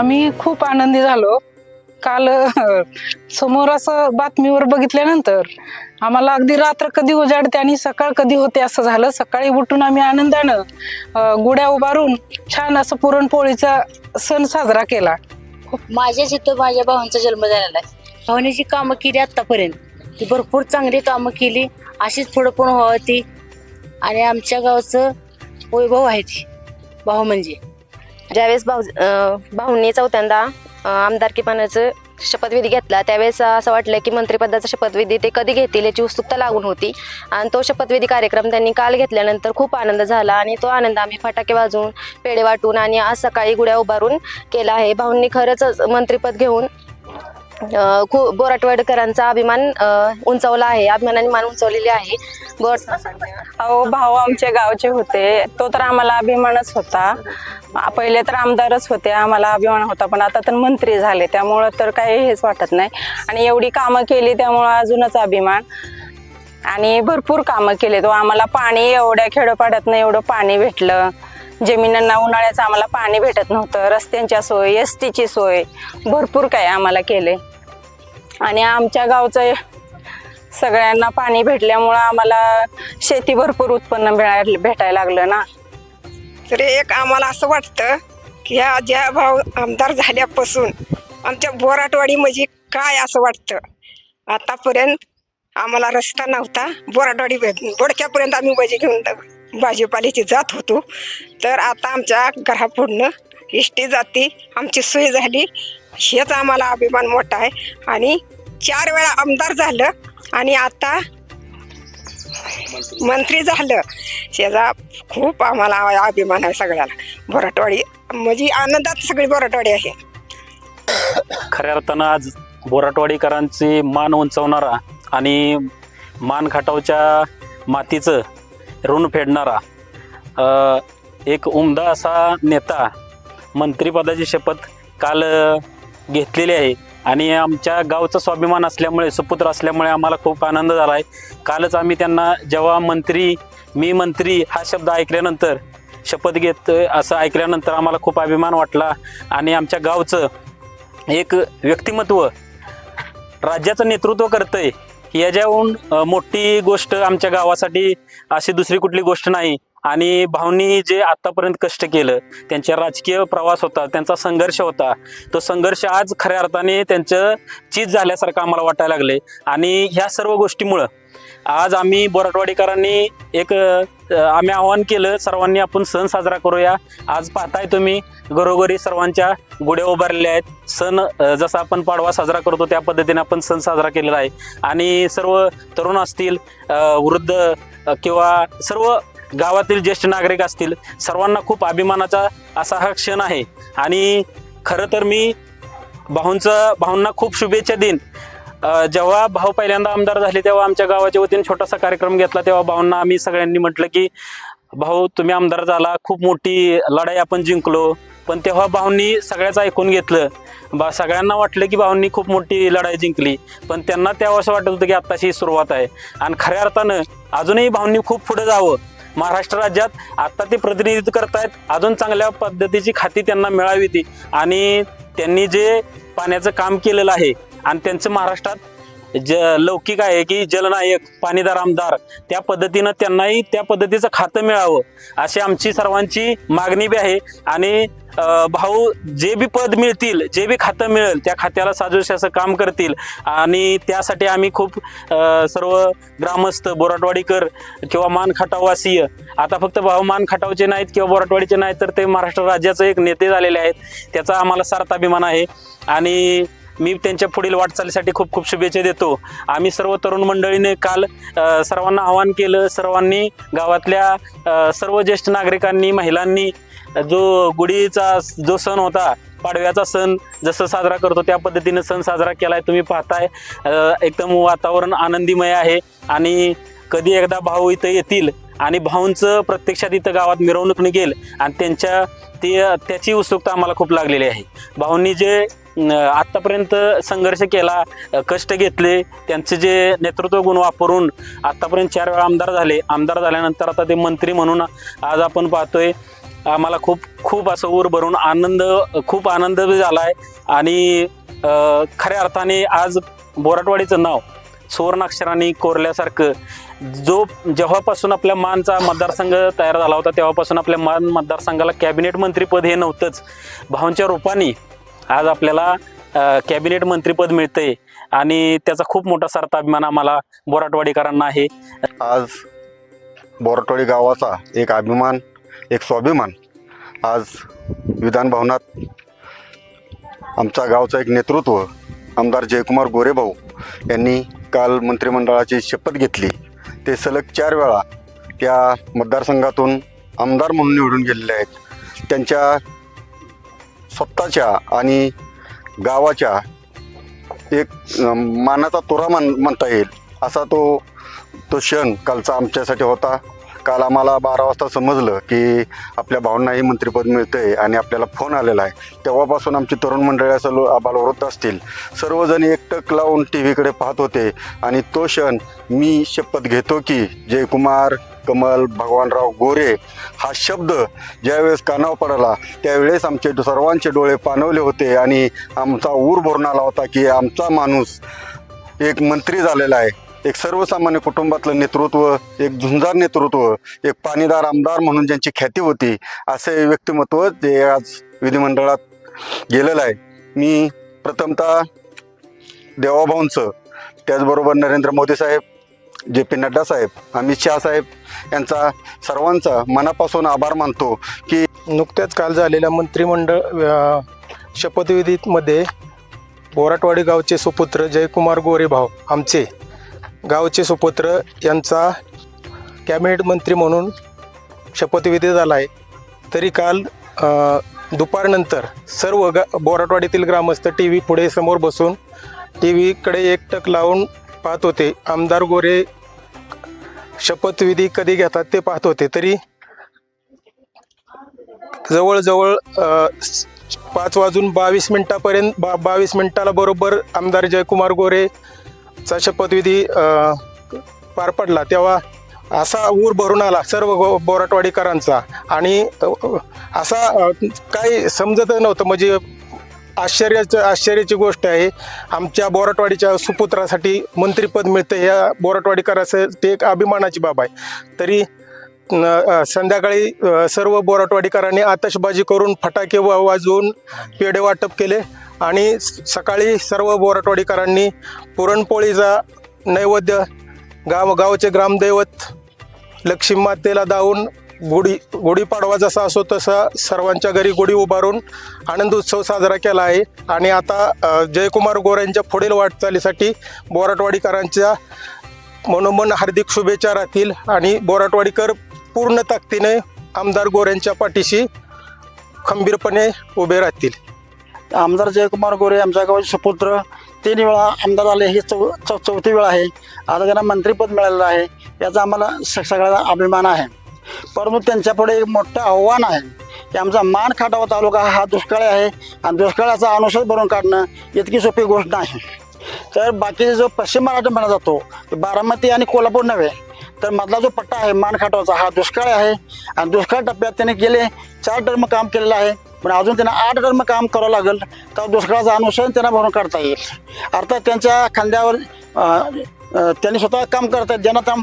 आम्ही खूप आनंदी झालो. काल समोर असं बातमीवर बघितल्यानंतर आम्हाला अगदी रात्र कधी उजाडते आणि सकाळ कधी होते असं झालं. सकाळी उठून आम्ही आनंदानं गुड्या उभारून छान असं पुरणपोळीचा सण साजरा केला. माझ्याच इथं माझ्या भावांचा जन्म झालेला आहे. भावाने जी कामं केली आतापर्यंत ती भरपूर चांगली कामं केली. अशीच पुढं पण व्हावं ती. आणि आमच्या गावचं वैभव आहे ती. भाऊ म्हणजे. ज्यावेळेस भाऊ भाऊंनी चौथ्यांदा आमदारकीपणाचं शपथविधी घेतला त्यावेळेस असं वाटलं की मंत्रिपदाचा शपथविधी ते कधी घेतील याची उत्सुकता लागून होती. आणि तो शपथविधी कार्यक्रम त्यांनी काल घेतल्यानंतर खूप आनंद झाला आणि तो आनंद आम्ही फटाके वाजवून पेढे वाटून आणि आज सकाळी गुड्या उभारून केला आहे. भाऊंनी खरंच मंत्रिपद घेऊन खूप बोराटवाडकरांचा अभिमान उंचावला आहे. अभिमानाने मान उंचावलेली आहे. अहो भाऊ आमचे गावचे होते. तो तर आम्हाला अभिमानच होता. पहिले तर आमदारच होते. आम्हाला अभिमान होता. पण आता तर मंत्री झाले. त्यामुळं तर काही हेच वाटत नाही. आणि एवढी कामं केली त्यामुळं अजूनच अभिमान. आणि भरपूर कामं केले. तो आम्हाला पाणी एवढ्या खेडोपाड्यातनं एवढं पाणी भेटलं. जमिनांना उन्हाळ्याचं आम्हाला पाणी भेटत नव्हतं. रस्त्यांच्या सोय एस टीची सोय भरपूर काय आम्हाला केले. आणि आमच्या गावचं सगळ्यांना पाणी भेटल्यामुळं आम्हाला शेती भरपूर उत्पन्न मिळायला भेटायला लागलं ना. तर एक आम्हाला असं वाटतं की ह्या ज्या भाव आमदार झाल्यापासून आमच्या बोराटवाडी म्हणजे काय असं वाटतं? आतापर्यंत आम्हाला रस्ता नव्हता. बोराटवाडी बोडक्यापर्यंत आम्ही भजी घेऊन भाजीपाल्याची जात होतो. तर आता आमच्या घरापुढनं इष्टी जाती आमची सोय झाली. हेच आम्हाला अभिमान मोठा आहे. आणि चार वेळा आमदार झालं आणि आता मंत्री झालं. ह्याचा खूप आम्हाला अभिमान आहे सगळ्याला. बोराटवाडी म्हणजे आनंदात सगळी बोराटवाडी आहे. खऱ्या अर्थानं आज बोराटवाडीकरांची मान उंचावणारा आणि मान खाटावच्या मातीचं ऋण फेडणारा एक उमदा असा नेता मंत्रिपदाची शपथ काल घेतलेली आहे. आणि आमच्या गावचा स्वाभिमान असल्यामुळे सुपुत्र असल्यामुळे आम्हाला खूप आनंद झाला आहे. कालच आम्ही त्यांना जेव्हा मंत्री मी मंत्री हा शब्द ऐकल्यानंतर शपथ घेत असं ऐकल्यानंतर आम्हाला खूप अभिमान वाटला. आणि आमच्या गावचं एक व्यक्तिमत्व राज्याचं नेतृत्व करतंय याच्याहून मोठी गोष्ट आमच्या गावासाठी अशी दुसरी कुठली गोष्ट नाही. आणि भाऊंनी जे आतापर्यंत कष्ट केलं त्यांचा राजकीय प्रवास होता त्यांचा संघर्ष होता तो संघर्ष आज खऱ्या अर्थाने त्यांचं चीज झाल्यासारखं आम्हाला वाटायला लागले आणि ह्या सर्व गोष्टीमुळं आज आम्ही बोराटवाडीकरांनी एक आम्ही आवाहन केलं सर्वांनी आपण सण साजरा करूया. आज पाहताय तुम्ही घरोघरी सर्वांच्या गुढ्या उभारलेल्या आहेत. सण जसा आपण पाडवा साजरा करतो त्या पद्धतीने आपण सण साजरा केलेला आहे. आणि सर्व तरुण असतील वृद्ध किंवा सर्व गावातील ज्येष्ठ नागरिक असतील सर्वांना खूप अभिमानाचा असा हा क्षण आहे. आणि खरं तर मी भाऊंचं भाऊंना खूप शुभेच्छा देईन. जेव्हा भाऊ पहिल्यांदा आमदार झाले तेव्हा आमच्या गावाच्या वतीने छोटासा कार्यक्रम घेतला तेव्हा भाऊंना आम्ही सगळ्यांनी म्हटलं की भाऊ तुम्ही आमदार झाला खूप मोठी लढाई आपण जिंकलो. पण तेव्हा भाऊंनी सगळ्याच ऐकून घेतलं. बा सगळ्यांना वाटलं की भाऊंनी खूप मोठी लढाई जिंकली. पण त्यांना तेव्हा असं वाटत होतं की आत्ताची ही सुरुवात आहे. आणि खऱ्या अर्थानं अजूनही भाऊंनी खूप पुढे जावं. महाराष्ट्र राज्यात आत्ता ते प्रतिनिधित्व करतायत. अजून चांगल्या पद्धतीची खाती त्यांना मिळावी ती. आणि त्यांनी जे पाण्याचं काम केलेलं आहे आणि त्यांचं महाराष्ट्रात ज लौकिक आहे की जलनायक पाणीदार आमदार त्या पद्धतीनं त्यांनाही त्या पद्धतीचं खातं मिळावं अशी आमची सर्वांची मागणी बी आहे. आणि भाऊ जे बी पद मिळतील जे बी खातं मिळेल त्या खात्याला साजूश असं काम करतील. आणि त्यासाठी आम्ही खूप सर्व ग्रामस्थ बोराटवाडीकर किंवा मान खटाववासीय आता फक्त भाऊ मान खटावचे नाहीत किंवा बोराटवाडीचे नाहीत तर ते महाराष्ट्र राज्याचे एक नेते झालेले आहेत. त्याचा आम्हाला सार्थ अभिमान आहे. आणि मी त्यांच्या पुढील वाटचालीसाठी खूप खूप शुभेच्छा देतो. आम्ही सर्व तरुण मंडळीने काल सर्वांना आवाहन केलं सर्वांनी गावातल्या सर्व ज्येष्ठ नागरिकांनी महिलांनी जो गुढीचा जो सण होता पाडव्याचा सण जसं साजरा करतो त्या पद्धतीने सण साजरा केलाय. तुम्ही पाहताय एकदम वातावरण आनंदीमय आहे आणि कधी एकदा भाऊ इथं येतील आणि भाऊंचं प्रत्यक्षात इथं गावात मिरवणूक निघेल आणि त्यांच्या ते त्याची उत्सुकता आम्हाला खूप लागलेली आहे. भाऊंनी जे आत्तापर्यंत संघर्ष केला कष्ट घेतले त्यांचे जे नेतृत्व गुण वापरून आत्तापर्यंत चार वेळा आमदार झाले. आमदार झाल्यानंतर आता ते मंत्री म्हणून आज आपण पाहतोय आम्हाला खूप खूप असं ऊर भरून आनंद खूप आनंद बी झाला आहे आणि खऱ्या अर्थाने आज बोराटवाडीचं नाव सुवर्णाक्षराने कोरल्यासारखं जो जेव्हापासून आपल्या मानचा मतदारसंघ तयार झाला होता तेव्हापासून आपल्या मान मतदारसंघाला कॅबिनेट मंत्रीपद हे नव्हतंच. भावांच्या रूपाने आज आपल्याला कॅबिनेट मंत्रीपद मिळतंय आणि त्याचा खूप मोठा सार्थ अभिमान आम्हाला बोराटवाडीकरांना आहे. आज बोराटवाडी गावाचा एक अभिमान एक स्वाभिमान आज विधान भवनात आमच्या गावचं एक नेतृत्व आमदार जयकुमार गोरेभाऊ यांनी काल मंत्रिमंडळाची शपथ घेतली. ते सलग चार वेळा या मतदारसंघातून आमदार म्हणून निवडून गेलेले आहेत. त्यांच्या स्वतःच्या आणि गावाच्या एक मानाचा तोरा मान म्हणता येईल. असा तो तो क्षण कालचा आमच्यासाठी होता. काल आम्हाला बारा वाजता समजलं की आपल्या भावनाही मंत्रिपद मिळतंय आणि आपल्याला फोन आलेला आहे. तेव्हापासून आमची तरुण मंडळी असं आबालवृत्त असतील. सर्वजण एकटक लावून टी व्हीकडे पाहत होते आणि तो क्षण मी शपथ घेतो की जयकुमार कमल भगवानराव गोरे हा शब्द ज्यावेळेस कानावर पडला त्यावेळेस आमचे सर्वांचे डोळे पाणवले होते आणि आमचा ऊर भरून आला होता की आमचा माणूस एक मंत्री झालेला आहे. एक सर्वसामान्य कुटुंबातलं नेतृत्व एक झुंजार नेतृत्व एक पाणीदार आमदार म्हणून ज्यांची ख्याती होती असे व्यक्तिमत्व जे आज विधिमंडळात गेलेलं आहे. मी प्रथमतः देवाभाऊंचं त्याचबरोबर नरेंद्र मोदी साहेब जे पी नड्डा साहेब अमित शहा साहेब यांचा सर्वांचा मनापासून आभार मानतो की नुकत्याच काल झालेल्या मंत्रिमंडळ शपथविधीमध्ये बोराटवाडी गावचे सुपुत्र जयकुमार गोरेभाव आमचे गावचे सुपुत्र यांचा कॅबिनेट मंत्री म्हणून शपथविधी झाला आहे. तरी काल दुपारनंतर सर्व गा बोराटवाडीतील ग्रामस्थ टी व्ही पुढे समोर बसून टी व्हीकडे एकटक लावून पाहत होते. आमदार गोरे शपथविधी कधी घेतात ते पाहत होते. तरी जवळजवळ पाच वाजून बावीस मिनिटापर्यंत बा बावीस मिनिटाला बरोबर आमदार जयकुमार गोरेचा शपथविधी पार पडला. तेव्हा असा ऊर भरून आला सर्व गो बोराटवाडीकरांचा. आणि असा काही समजत नव्हतं. म्हणजे आश्चर्याचं आश्चर्याची गोष्ट आहे. आमच्या बोराटवाडीच्या सुपुत्रासाठी मंत्रिपद मिळतं ह्या बोराटवाडीकरांचं ते एक अभिमानाची बाब आहे. तरी संध्याकाळी सर्व बोराटवाडीकरांनी आतषबाजी करून फटाके वा वाजवून पेढे वाटप केले आणि स- सकाळी सर्व बोराटवाडीकरांनी पुरणपोळीचा नैवेद्य गाव गावचे ग्रामदैवत लक्ष्मी मातेला दावून गुढी गुढीपाडवा जसा असो तसा सर्वांच्या घरी गुढी उभारून आनंद उत्सव साजरा केला आहे. आणि आता जयकुमार गोऱ्यांच्या पुढील वाटचालीसाठी बोराटवाडीकरांच्या मनोमन हार्दिक शुभेच्छा राहतील आणि बोराटवाडीकर पूर्ण ताकदीने आमदार गोऱ्यांच्या पाठीशी खंबीरपणे उभे राहतील. आमदार जयकुमार गोरे आमच्या गावाचे सुपुत्र तीन वेळा आमदार आले ही चौ चौ चौथी वेळ आहे. आता त्यांना मंत्रिपद मिळालेलं आहे. याचा आम्हाला सगळ्याला अभिमान आहे. परंतु त्यांच्यापुढे एक मोठं आव्हान आहे की आमचा मान खाटावा तालुका हा दुष्काळी आहे आणि दुष्काळाचा अनुशोध भरून काढणं इतकी सोपी गोष्ट नाही. तर बाकीचा जो पश्चिम महाराष्ट्र म्हणला जातो बारामती आणि कोल्हापूर नव्हे तर मधला जो पट्टा आहे मान खाटावाचा हा दुष्काळ आहे. आणि दुष्काळ टप्प्यात त्याने गेले चार टर्म काम केलेलं आहे. पण अजून त्यांना आठ टर्म काम करावं लागेल तर दुष्काळाचं अनुसरण त्यांना भरून काढता येईल. अर्थात त्यांच्या खांद्यावर त्यांनी स्वतः काम करतात ज्यांना त्या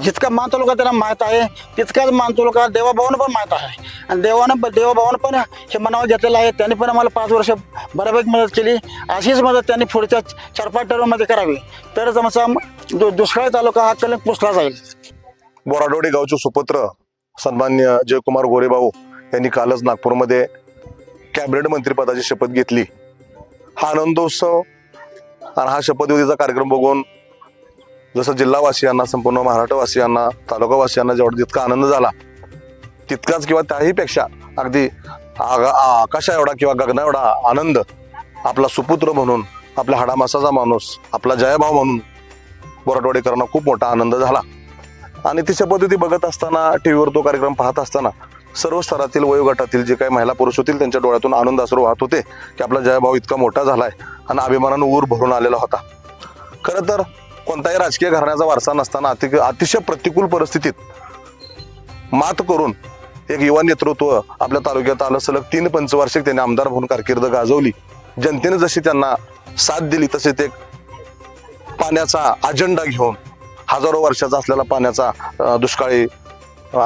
जितका मान तालुका त्याला माहीत आहे तितकाच मान तालुका देवाभावानं पण माहीत आहे. आणि देवानं पण देवाभावानं पण हे मनावर घेतलेलं आहे. त्यांनी पण आम्हाला पाच वर्ष बऱ्यापैकी मदत केली. अशीच मदत त्यांनी पुढच्या चार पाच टर्ममध्ये करावी. तरच आमचा दु दुष्काळी तालुका हा कलंक पुसला जाईल. बोराडोडी गावचे सुपुत्र सन्मान्य जयकुमार गोरेभाऊ यांनी कालच नागपूरमध्ये कॅबिनेट मंत्रिपदाची शपथ घेतली. हा आनंदोत्सव आणि हा शपथविधीचा कार्यक्रम बघून जसं जिल्हावासियांना संपूर्ण महाराष्ट्रवासियांना तालुकावासियांना जेवढा जितका आनंद झाला तितकाच किंवा त्याहीपेक्षा अगदी आगा आकाशा एवढा किंवा गगना एवढा आनंद आपला सुपुत्र म्हणून आपल्या हाडामासाचा माणूस आपला जयभाव म्हणून बोराटवाडीकरांना खूप मोठा आनंद झाला. आणि तिच्या पद्धती बघत असताना टी व्हीवर तो कार्यक्रम पाहत असताना सर्व स्तरातील वयोगटातील जे काही महिला पुरुष होतील त्यांच्या डोळ्यातून आनंद असरू वाहत होते की आपला जयभाव इतका मोठा झालाय आणि अभिमानानं ऊर भरून आलेला होता. खरं तर कोणताही राजकीय घराण्याचा वारसा नसताना अति अतिशय प्रतिकूल परिस्थितीत मात करून एक युवा नेतृत्व आपल्या तालुक्यात आलं. सलग तीन पंचवार्षिक त्यांनी आमदार म्हणून कारकीर्द गाजवली. जनतेने जशी त्यांना साथ दिली तसे ते पाण्याचा अजेंडा घेऊन हजारो वर्षाचा असलेला पाण्याचा दुष्काळी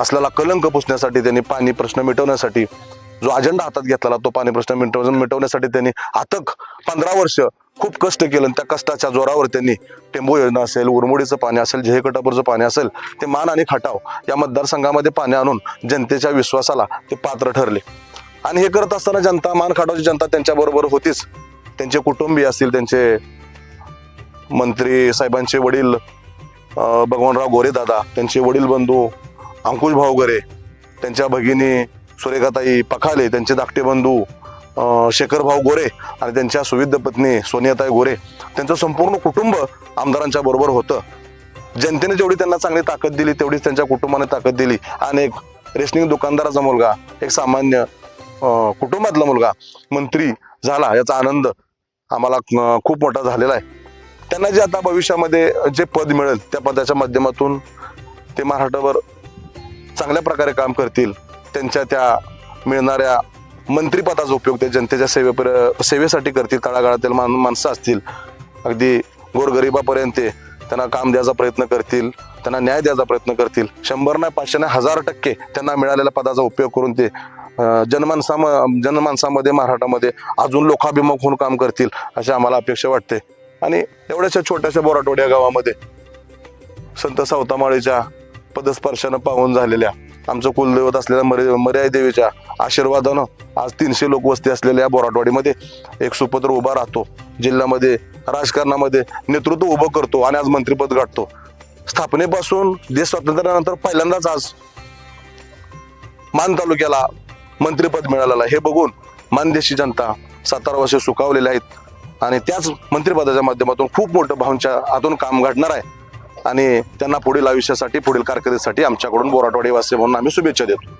असलेला कलंक पुसण्यासाठी त्यांनी पाणी प्रश्न मिटवण्यासाठी जो अजेंडा हातात घेतलेला तो पाणी प्रश्न मिटव मिटवण्यासाठी त्यांनी अथक पंधरा वर्ष खूप कष्ट केलं. आणि त्या कष्टाच्या जोरावर त्यांनी टेंबू योजना असेल उरमोडीचं पाणी असेल जेहेकटापूरचं पाणी असेल ते मान आणि खटाव या मतदारसंघामध्ये पाणी आणून जनतेच्या विश्वासाला ते पात्र ठरले. आणि हे करत असताना जनता मान खाटावची जनता त्यांच्याबरोबर होतीच. त्यांचे कुटुंबीय असतील त्यांचे मंत्री साहेबांचे वडील भगवानराव गोरे दादा त्यांचे वडील बंधू अंकुश भाऊ त्यांच्या भगिनी सुरेखाताई पखाले त्यांचे धाकटे बंधू शेखरभाऊ गोरे आणि त्यांच्या सुविध पत्नी सोनियाताई गोरे त्यांचं संपूर्ण कुटुंब आमदारांच्या बरोबर होतं. जनतेने जेवढी त्यांना चांगली ताकद दिली तेवढीच त्यांच्या कुटुंबाने ताकद दिली. आणि एक रेशनिंग दुकानदाराचा मुलगा एक सामान्य कुटुंबातला मुलगा मंत्री झाला याचा आनंद आम्हाला खूप मोठा झालेला आहे. त्यांना जे आता भविष्यामध्ये जे पद मिळेल त्या पदाच्या माध्यमातून ते महाराष्ट्रावर चांगल्या प्रकारे काम करतील. त्यांच्या त्या मिळणाऱ्या मंत्रिपदाचा उपयोग ते जनतेच्या सेवे सेवेसाठी करतील तळागाळातील मान माणसं असतील. अगदी गोरगरिबापर्यंत त्यांना काम द्यायचा प्रयत्न करतील त्यांना न्याय द्यायचा प्रयत्न करतील. शंभर नाही पाचशे नाही हजार टक्के त्यांना मिळालेल्या पदाचा उपयोग करून ते जनमानसाम जनमानसामध्ये महाराष्ट्रामध्ये अजून लोकाभिमुख होऊन काम करतील अशी आम्हाला अपेक्षा वाटते. आणि एवढ्याशा छोट्याशा बोराटोड्या गावामध्ये संत सावतामाळीच्या पदस्पर्शानं पाहून झालेल्या आमचं कुलदैवत असलेल्या मर्या मर्याय देवीच्या आशीर्वादानं आज तीनशे लोक वस्ती असलेल्या या बोराटवाडीमध्ये एक सुपुत्र उभा राहतो. जिल्ह्यामध्ये राजकारणामध्ये नेतृत्व उभं करतो आणि आज मंत्रिपद गाठतो. स्थापनेपासून देश स्वातंत्र्यानंतर पहिल्यांदाच आज मान तालुक्याला मंत्रिपद मिळालेलं आहे. हे बघून मानदेशी जनता सातारा वर्ष सुकावलेल्या आहेत. आणि त्याच मंत्रिपदाच्या माध्यमातून खूप मोठं भाऊंच्या आतून काम घडणार आहे. आणि त्यांना पुढील आयुष्यासाठी पुढील कारकिर्दीसाठी आमच्याकडून बोराटवाडी वासी म्हणून आम्ही शुभेच्छा देतो.